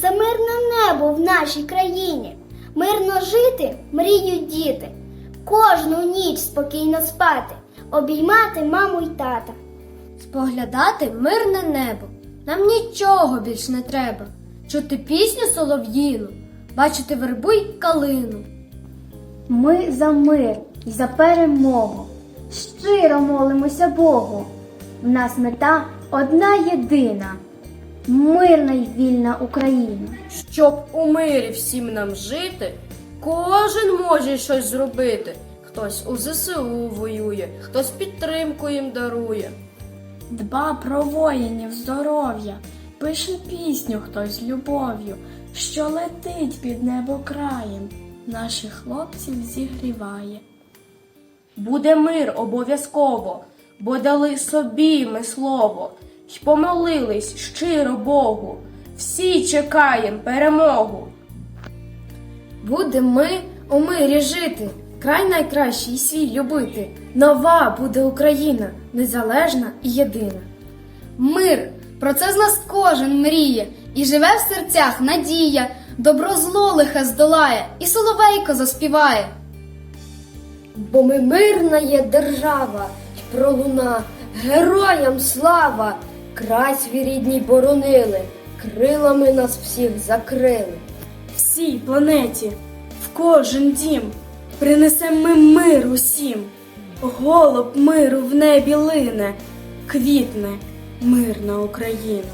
за мирне небо в нашій країні. Мирно жити мріють діти, кожну ніч спокійно спати, обіймати маму й тата. Споглядати мирне небо. Нам нічого більш не треба. Чути пісню солов'їну, бачити вербу й калину. Ми за мир і за перемогу. Щиро молимося Богу. В нас мета одна єдина мирна й вільна Україна. Щоб у мирі всім нам жити, кожен може щось зробити. Хтось у ЗСУ воює, хтось підтримку їм дарує. Дба про воїнів здоров'я, пише пісню хтось з любов'ю, що летить під небо краєм, наших хлопців зігріває. Буде мир обов'язково, бо дали собі ми слово, й помолились щиро Богу. Всі чекаєм перемогу. Будем ми у мирі жити, край найкращий свій любити. Нова буде Україна, незалежна і єдина. Мир, про це з нас кожен мріє, і живе в серцях надія, добро зло лихе здолає, і соловейко заспіває. Бо ми мирна є держава, й пролуна, героям слава, край свій рідній боронили, крилами нас всіх закрили. Всій планеті, в кожен дім, принесем ми мир усім. Голуб миру в небі лине, квітне мирна Україна.